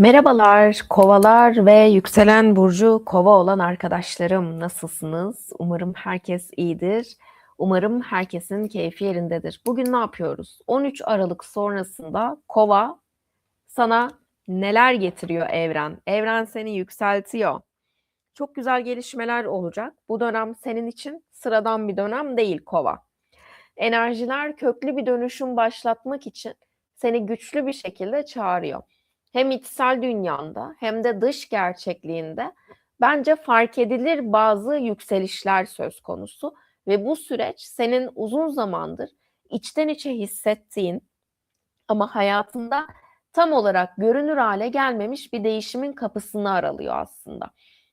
Merhabalar kovalar ve yükselen burcu kova olan arkadaşlarım nasılsınız? Umarım herkes iyidir. Umarım herkesin keyfi yerindedir. Bugün ne yapıyoruz? 13 Aralık sonrasında kova sana neler getiriyor evren? Evren seni yükseltiyor. Çok güzel gelişmeler olacak. Bu dönem senin için sıradan bir dönem değil kova. Enerjiler köklü bir dönüşüm başlatmak için seni güçlü bir şekilde çağırıyor hem içsel dünyanda hem de dış gerçekliğinde bence fark edilir bazı yükselişler söz konusu ve bu süreç senin uzun zamandır içten içe hissettiğin ama hayatında tam olarak görünür hale gelmemiş bir değişimin kapısını aralıyor aslında.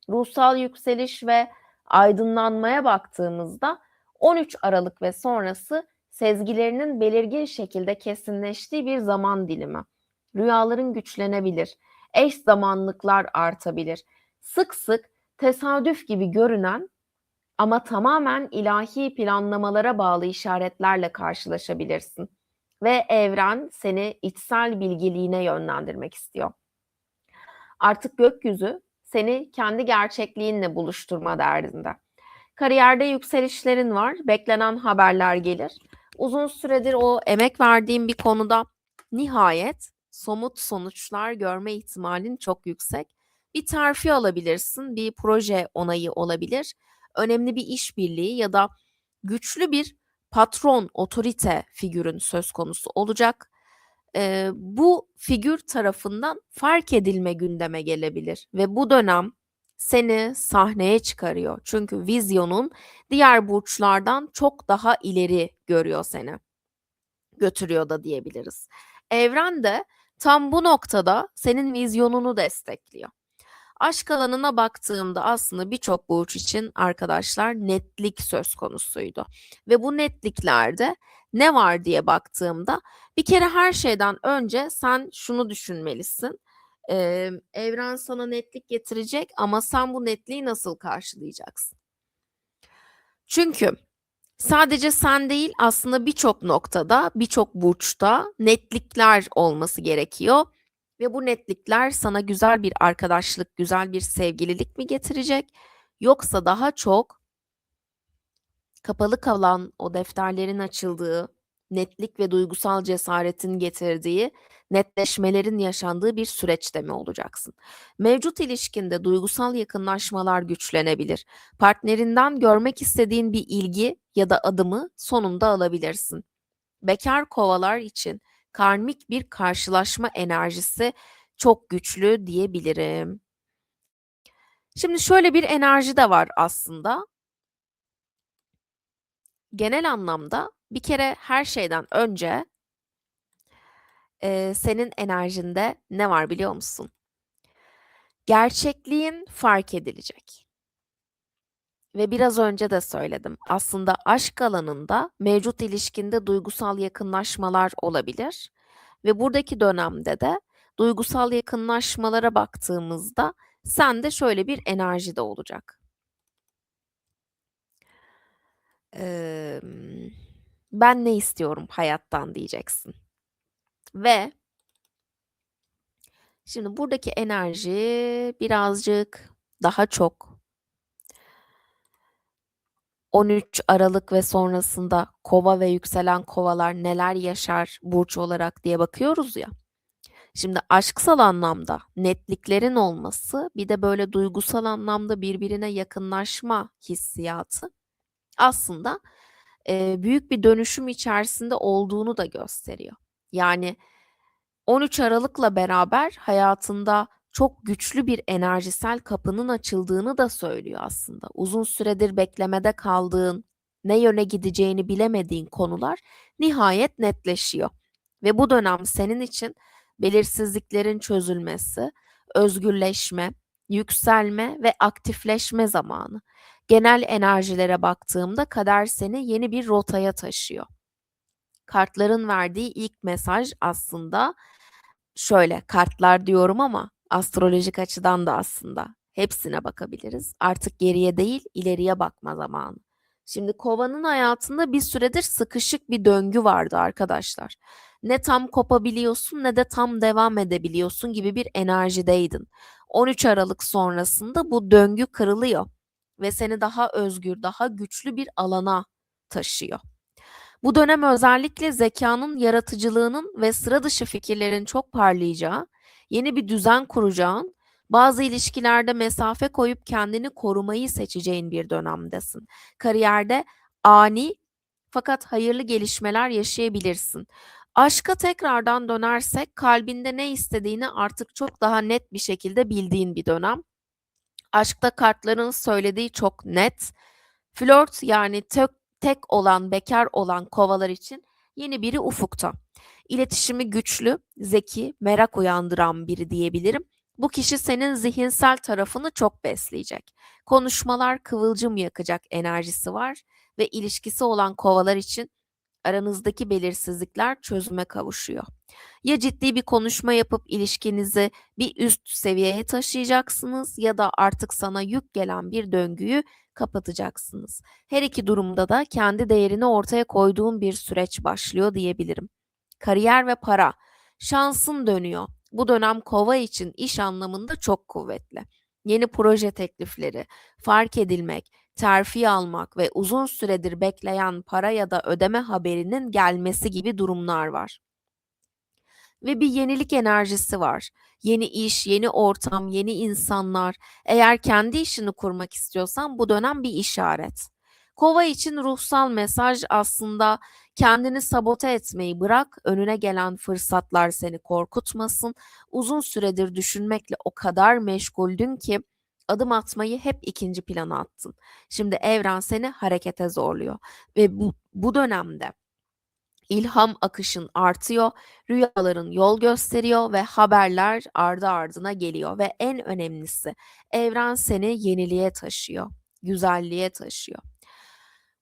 Ruhsal yükseliş ve aydınlanmaya baktığımızda 13 Aralık ve sonrası sezgilerinin belirgin şekilde kesinleştiği bir zaman dilimi. Rüyaların güçlenebilir, eş zamanlıklar artabilir. Sık sık tesadüf gibi görünen ama tamamen ilahi planlamalara bağlı işaretlerle karşılaşabilirsin ve evren seni içsel bilgiliğine yönlendirmek istiyor. Artık gökyüzü seni kendi gerçekliğinle buluşturma derdinde. Kariyerde yükselişlerin var, beklenen haberler gelir. Uzun süredir o emek verdiğim bir konuda nihayet somut sonuçlar görme ihtimalin çok yüksek. Bir terfi alabilirsin, bir proje onayı olabilir, önemli bir işbirliği ya da güçlü bir patron, otorite figürün söz konusu olacak. Ee, bu figür tarafından fark edilme gündeme gelebilir ve bu dönem seni sahneye çıkarıyor. Çünkü vizyonun diğer burçlardan çok daha ileri görüyor seni. Götürüyor da diyebiliriz. Evren de tam bu noktada senin vizyonunu destekliyor. Aşk alanına baktığımda aslında birçok burç için arkadaşlar netlik söz konusuydu. Ve bu netliklerde ne var diye baktığımda bir kere her şeyden önce sen şunu düşünmelisin. Ee, evren sana netlik getirecek ama sen bu netliği nasıl karşılayacaksın? Çünkü Sadece sen değil aslında birçok noktada, birçok burçta netlikler olması gerekiyor. Ve bu netlikler sana güzel bir arkadaşlık, güzel bir sevgililik mi getirecek? Yoksa daha çok kapalı kalan o defterlerin açıldığı, netlik ve duygusal cesaretin getirdiği netleşmelerin yaşandığı bir süreçte mi olacaksın? Mevcut ilişkinde duygusal yakınlaşmalar güçlenebilir. Partnerinden görmek istediğin bir ilgi ya da adımı sonunda alabilirsin. Bekar kovalar için karmik bir karşılaşma enerjisi çok güçlü diyebilirim. Şimdi şöyle bir enerji de var aslında. Genel anlamda bir kere her şeyden önce Eee, senin enerjinde ne var biliyor musun? Gerçekliğin fark edilecek. Ve biraz önce de söyledim. Aslında aşk alanında mevcut ilişkinde duygusal yakınlaşmalar olabilir ve buradaki dönemde de duygusal yakınlaşmalara baktığımızda sende şöyle bir enerji de olacak. Ben ne istiyorum hayattan diyeceksin. Ve şimdi buradaki enerji birazcık daha çok 13 Aralık ve sonrasında Kova ve yükselen Kovalar neler yaşar burç olarak diye bakıyoruz ya. Şimdi aşksal anlamda netliklerin olması, bir de böyle duygusal anlamda birbirine yakınlaşma hissiyatı aslında e, büyük bir dönüşüm içerisinde olduğunu da gösteriyor. Yani 13 Aralık'la beraber hayatında çok güçlü bir enerjisel kapının açıldığını da söylüyor aslında. Uzun süredir beklemede kaldığın, ne yöne gideceğini bilemediğin konular nihayet netleşiyor. Ve bu dönem senin için belirsizliklerin çözülmesi, özgürleşme, yükselme ve aktifleşme zamanı. Genel enerjilere baktığımda kader seni yeni bir rotaya taşıyor. Kartların verdiği ilk mesaj aslında şöyle kartlar diyorum ama astrolojik açıdan da aslında hepsine bakabiliriz. Artık geriye değil ileriye bakma zamanı. Şimdi kovanın hayatında bir süredir sıkışık bir döngü vardı arkadaşlar. Ne tam kopabiliyorsun ne de tam devam edebiliyorsun gibi bir enerjideydin. 13 Aralık sonrasında bu döngü kırılıyor ve seni daha özgür, daha güçlü bir alana taşıyor. Bu dönem özellikle zekanın, yaratıcılığının ve sıra dışı fikirlerin çok parlayacağı, yeni bir düzen kuracağın, bazı ilişkilerde mesafe koyup kendini korumayı seçeceğin bir dönemdesin. Kariyerde ani fakat hayırlı gelişmeler yaşayabilirsin. Aşka tekrardan dönersek kalbinde ne istediğini artık çok daha net bir şekilde bildiğin bir dönem. Aşkta kartların söylediği çok net. Flört yani tek, tek olan, bekar olan kovalar için yeni biri ufukta. İletişimi güçlü, zeki, merak uyandıran biri diyebilirim. Bu kişi senin zihinsel tarafını çok besleyecek. Konuşmalar kıvılcım yakacak enerjisi var ve ilişkisi olan kovalar için aranızdaki belirsizlikler çözüme kavuşuyor. Ya ciddi bir konuşma yapıp ilişkinizi bir üst seviyeye taşıyacaksınız ya da artık sana yük gelen bir döngüyü kapatacaksınız. Her iki durumda da kendi değerini ortaya koyduğun bir süreç başlıyor diyebilirim. Kariyer ve para. Şansın dönüyor. Bu dönem kova için iş anlamında çok kuvvetli. Yeni proje teklifleri, fark edilmek, terfi almak ve uzun süredir bekleyen para ya da ödeme haberinin gelmesi gibi durumlar var. Ve bir yenilik enerjisi var. Yeni iş, yeni ortam, yeni insanlar. Eğer kendi işini kurmak istiyorsan bu dönem bir işaret. Kova için ruhsal mesaj aslında kendini sabote etmeyi bırak, önüne gelen fırsatlar seni korkutmasın. Uzun süredir düşünmekle o kadar meşguldün ki adım atmayı hep ikinci plana attın. Şimdi evren seni harekete zorluyor ve bu, bu dönemde ilham akışın artıyor, rüyaların yol gösteriyor ve haberler ardı ardına geliyor ve en önemlisi evren seni yeniliğe taşıyor, güzelliğe taşıyor.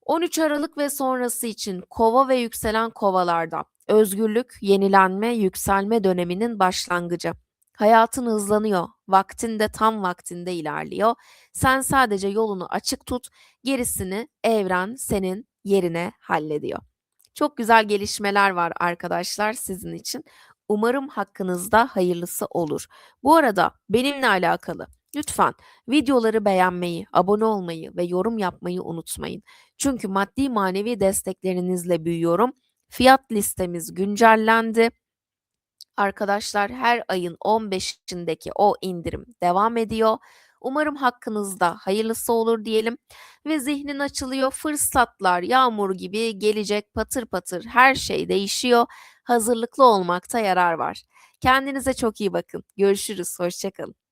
13 Aralık ve sonrası için kova ve yükselen kovalarda özgürlük, yenilenme, yükselme döneminin başlangıcı. Hayatın hızlanıyor, vaktin de tam vaktinde ilerliyor. Sen sadece yolunu açık tut, gerisini evren senin yerine hallediyor. Çok güzel gelişmeler var arkadaşlar sizin için. Umarım hakkınızda hayırlısı olur. Bu arada benimle alakalı lütfen videoları beğenmeyi, abone olmayı ve yorum yapmayı unutmayın. Çünkü maddi manevi desteklerinizle büyüyorum. Fiyat listemiz güncellendi. Arkadaşlar her ayın 15'indeki o indirim devam ediyor. Umarım hakkınızda hayırlısı olur diyelim ve zihnin açılıyor. Fırsatlar yağmur gibi gelecek patır patır her şey değişiyor. Hazırlıklı olmakta yarar var. Kendinize çok iyi bakın. Görüşürüz. Hoşçakalın.